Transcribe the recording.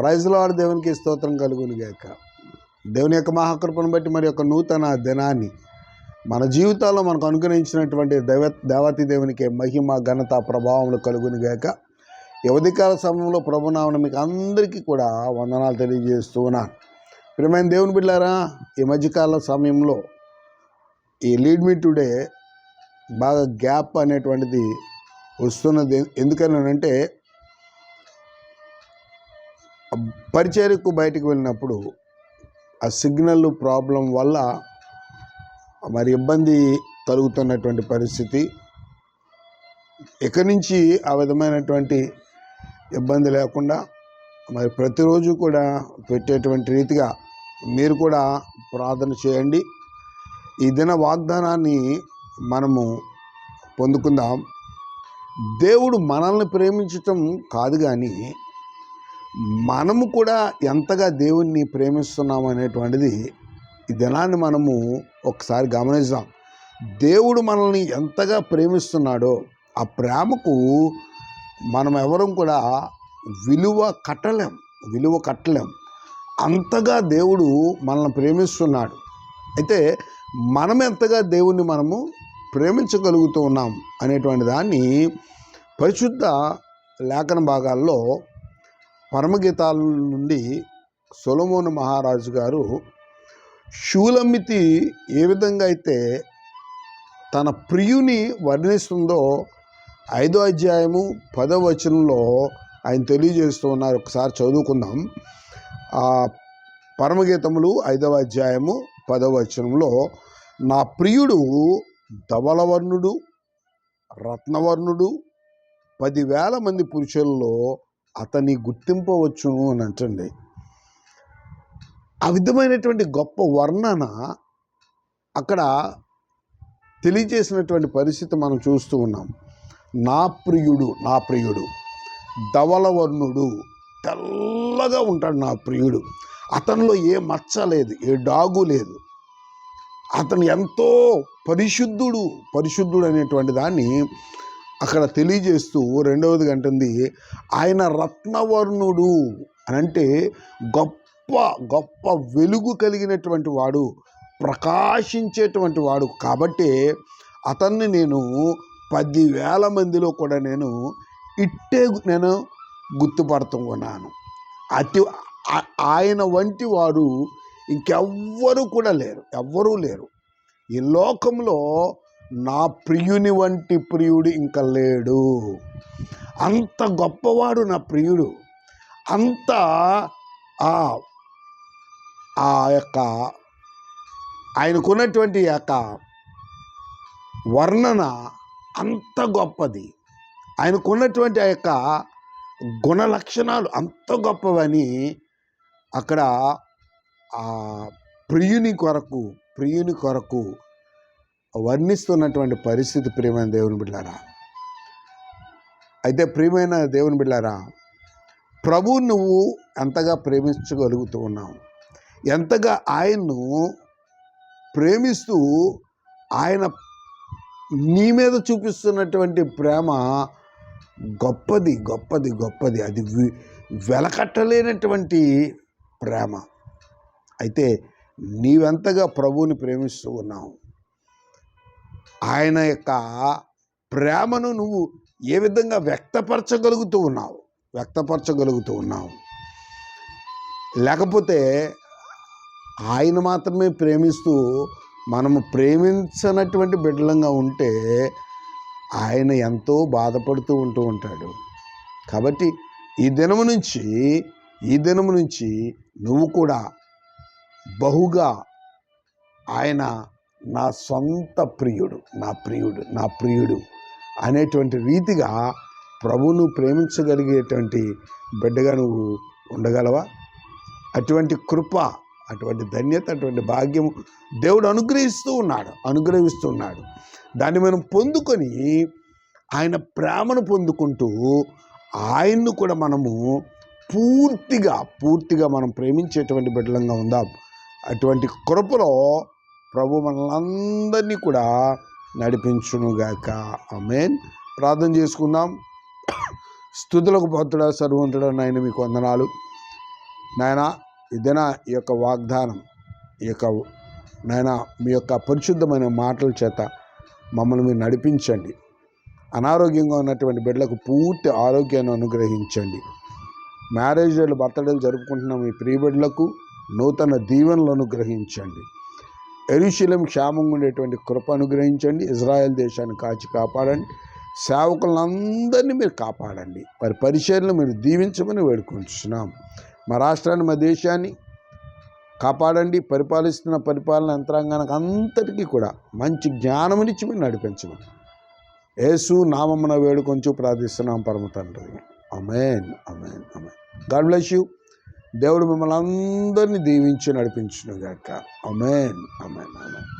ప్రైజ్లాడు దేవునికి స్తోత్రం కలుగును గాక. దేవుని యొక్క మహాకృపను బట్టి మరి యొక్క నూతన దినాన్ని మన జీవితాల్లో మనకు అనుగ్రహించినటువంటి దైవ దేవతి దేవునికి మహిమ ఘనత ప్రభావములు కలుగుని గాక. ఈ సమయంలో ప్రభునామన మీకు అందరికీ కూడా వందనాలు తెలియజేస్తూ ఉన్నాను. ప్రియమైన దేవుని బిడ్డారా ఈ మధ్యకాల సమయంలో ఈ లీడ్ మీ టుడే బాగా గ్యాప్ అనేటువంటిది వస్తున్నది. ఎందుకని అంటే పరిచర్యకు బయటకు వెళ్ళినప్పుడు ఆ సిగ్నల్ ప్రాబ్లం వల్ల మరి ఇబ్బంది కలుగుతున్నటువంటి పరిస్థితి. ఇక్కడి నుంచి ఆ విధమైనటువంటి ఇబ్బంది లేకుండా మరి ప్రతిరోజు కూడా పెట్టేటువంటి రీతిగా మీరు కూడా ప్రార్థన చేయండి. ఈ దిన వాగ్దానాన్ని మనము పొందుకుందాం. దేవుడు మనల్ని ప్రేమించటం కాదు కానీ మనము కూడా ఎంతగా దేవుణ్ణి ప్రేమిస్తున్నాం అనేటువంటిది ఈ దినాన్ని మనము ఒకసారి గమనిద్దాం దేవుడు మనల్ని ఎంతగా ప్రేమిస్తున్నాడో ఆ ప్రేమకు మనం ఎవరం కూడా విలువ కట్టలేం విలువ కట్టలేం. అంతగా దేవుడు మనల్ని ప్రేమిస్తున్నాడు. అయితే మనం ఎంతగా దేవుణ్ణి మనము ప్రేమించగలుగుతూ ఉన్నాం అనేటువంటి దాన్ని పరిశుద్ధ లేఖన భాగాల్లో పరమగీతాల నుండి సొలమోను మహారాజు గారు శూలమితి ఏ విధంగా అయితే తన ప్రియుని వర్ణిస్తుందో ఐదో అధ్యాయము పదో వచనంలో ఆయన తెలియజేస్తూ ఉన్నారు. ఒకసారి చదువుకుందాం. ఆ పరమగీతములు ఐదవ అధ్యాయము పదవ వచనంలో నా ప్రియుడు ధవలవర్ణుడు రత్నవర్ణుడు పదివేల మంది పురుషుల్లో అతన్ని గుర్తింపవచ్చు అని అంటండి. ఆ విధమైనటువంటి గొప్ప వర్ణన అక్కడ తెలియజేసినటువంటి పరిస్థితి మనం చూస్తూ ఉన్నాం. నా ప్రియుడు నా ప్రియుడు ధవలవర్ణుడు తెల్లగా ఉంటాడు నా ప్రియుడు. అతనిలో ఏ మచ్చ లేదు ఏ డాగు లేదు. అతను ఎంతో పరిశుద్ధుడు పరిశుద్ధుడు అనేటువంటి దాన్ని అక్కడ తెలియజేస్తూ రెండవది అంటుంది ఆయన రత్నవర్ణుడు అని అంటే గొప్ప గొప్ప వెలుగు కలిగినటువంటి వాడు ప్రకాశించేటువంటి వాడు. కాబట్టి అతన్ని నేను పదివేల మందిలో కూడా నేను ఇట్టే నేను గుర్తుపడుతున్నాను. అతి ఆయన వంటి వారు ఇంకెవ్వరూ కూడా లేరు ఎవ్వరూ లేరు. ఈ లోకంలో నా ప్రియుని వంటి ప్రియుడు ఇంకా లేడు. అంత గొప్పవాడు నా ప్రియుడు. అంత ఆ యొక్క ఆయనకున్నటువంటి యొక్క వర్ణన అంత గొప్పది. ఆయనకున్నటువంటి ఆ యొక్క గుణ లక్షణాలు అంత గొప్పవని అక్కడ ఆ ప్రియుని కొరకు ప్రియుని కొరకు వర్ణిస్తున్నటువంటి పరిస్థితి ప్రియమైన దేవుని బిడ్డారా అయితే ప్రియమైన దేవుని బిడ్డారా ప్రభు నువ్వు ఎంతగా ప్రేమించగలుగుతూ ఉన్నావు? ఎంతగా ఆయన్ను ప్రేమిస్తూ ఆయన నీ మీద చూపిస్తున్నటువంటి ప్రేమ గొప్పది గొప్పది గొప్పది. అది వెలకట్టలేనటువంటి ప్రేమ. అయితే నీవెంతగా ప్రభువుని ప్రేమిస్తూ ఉన్నావు? ఆయన యొక్క ప్రేమను నువ్వు ఏ విధంగా వ్యక్తపరచగలుగుతూ ఉన్నావు? వ్యక్తపరచగలుగుతూ ఉన్నావు. లేకపోతే ఆయన మాత్రమే ప్రేమిస్తూ మనము ప్రేమించనటువంటి బిడ్డలంగా ఉంటే ఆయన ఎంతో బాధపడుతూ ఉంటూ ఉంటాడు. కాబట్టి ఈ దినము నుంచి ఈ దినము నుంచి నువ్వు కూడా బహుగా ఆయన నా సొంత ప్రియుడు నా ప్రియుడు నా ప్రియుడు అనేటువంటి రీతిగా ప్రభువును ప్రేమించగలిగేటువంటి బిడ్డగా నువ్వు ఉండగలవా? అటువంటి కృప అటువంటి ధన్యత అటువంటి భాగ్యం దేవుడు అనుగ్రహిస్తూ ఉన్నాడు అనుగ్రహిస్తూ ఉన్నాడు. దాన్ని మనం పొందుకొని ఆయన ప్రేమను పొందుకుంటూ ఆయన్ను కూడా మనము పూర్తిగా పూర్తిగా మనం ప్రేమించేటువంటి బిడ్డలంగా ఉందాం. అటువంటి కృపలో ప్రభు మనలందరినీ కూడా నడిపించునుగాక. ఆమెన్. ప్రార్థన చేసుకుందాం. స్థుతులకు పోతుడా సర్వంతుడ నాయన మీకు వందనాలు. నాయన ఇదేనా ఈ యొక్క వాగ్దానం ఈ యొక్క నాయన మీ యొక్క పరిశుద్ధమైన మాటల చేత మమ్మల్ని మీరు నడిపించండి. అనారోగ్యంగా ఉన్నటువంటి బిడ్డలకు పూర్తి ఆరోగ్యాన్ని అనుగ్రహించండి. మ్యారేజ్ డేలు బర్త్డేలు జరుపుకుంటున్న మీ ప్రియ బిడ్డలకు నూతన దీవెనలు అనుగ్రహించండి. ఎరుశీలం క్షేమంగా ఉండేటువంటి కృప అనుగ్రహించండి. ఇజ్రాయెల్ దేశాన్ని కాచి కాపాడండి. సేవకులందరినీ మీరు కాపాడండి. వారి పరిశీలన మీరు దీవించమని వేడుకుంటున్నాం మా రాష్ట్రాన్ని మా దేశాన్ని కాపాడండి. పరిపాలిస్తున్న పరిపాలన యంత్రాంగానికి అంతటికీ కూడా మంచి జ్ఞానమునిచ్చి మీరు నడిపించమని యేసు నామమున వేడుకొంచు ప్రార్థిస్తున్నాం పరమ తండ్రి. Amen amen amen God bless you. దేవుడు మిమ్మల్ని అందరినీ దీవించి నడిపించును అమెన్ అమెన్ అమెన్